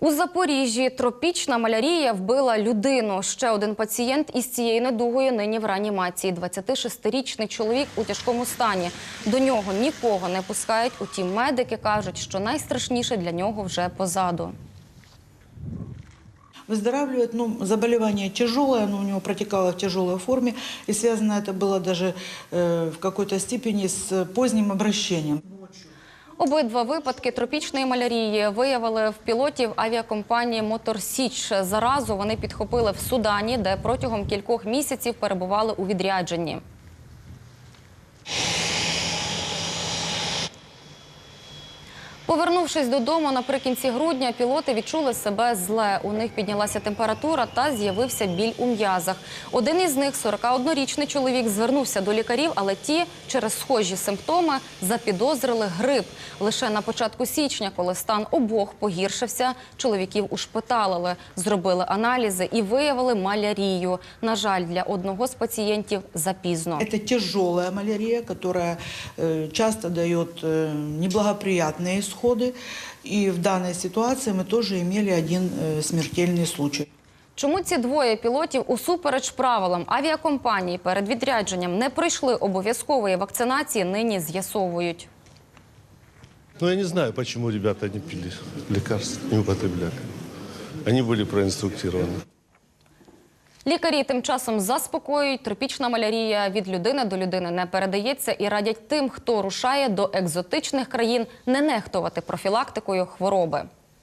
У Запоріжжі тропічна малярія вбила людину. Ще один пацієнт із цією недугою нині в реанімації. 26-річний чоловік у тяжкому стані. До нього нікого не пускають. Утім, медики кажуть, що найстрашніше для нього вже позаду. Выздоравливает, ну, заболевание тяжелое, оно у него протекало в тяжелой форме, и связано это было даже э, в какой-то степени с поздним обращением. Обидва випадки тропічної малярії виявили в пілотів авіакомпанії Моторсіч. Заразу вони підхопили в Судані, де протягом кількох місяців перебували у відрядженні. Повернувшись додому наприкінці грудня, пілоти відчули себе зле. У них піднялася температура та з'явився біль у м'язах. Один із них, 41-річний чоловік, звернувся до лікарів, але ті через схожі симптоми запідозрили грип. Лише на початку січня, коли стан обох погіршився, чоловіків ушпиталили, зробили аналізи і виявили малярію. На жаль, для одного з пацієнтів запізно. Это тяжелая малярия, которая э, часто дает э, неблагоприятные исходы. И в данной ситуации мы тоже имели один э, смертельный случай. Чому ці двоє пілотів усупереч правилам авіакомпанії перед відрядженням не пройшли обов'язкової вакцинації, нині з'ясовують. Ну, я не знаю, почему ребята не пили лекарства, не употребляли. Они были проинструктированы. Лікарі тим часом заспокоюють, тропічна малярія від людини до людини не передається і радять тим, хто рушає до екзотичних країн, не нехтувати профілактикою хвороби.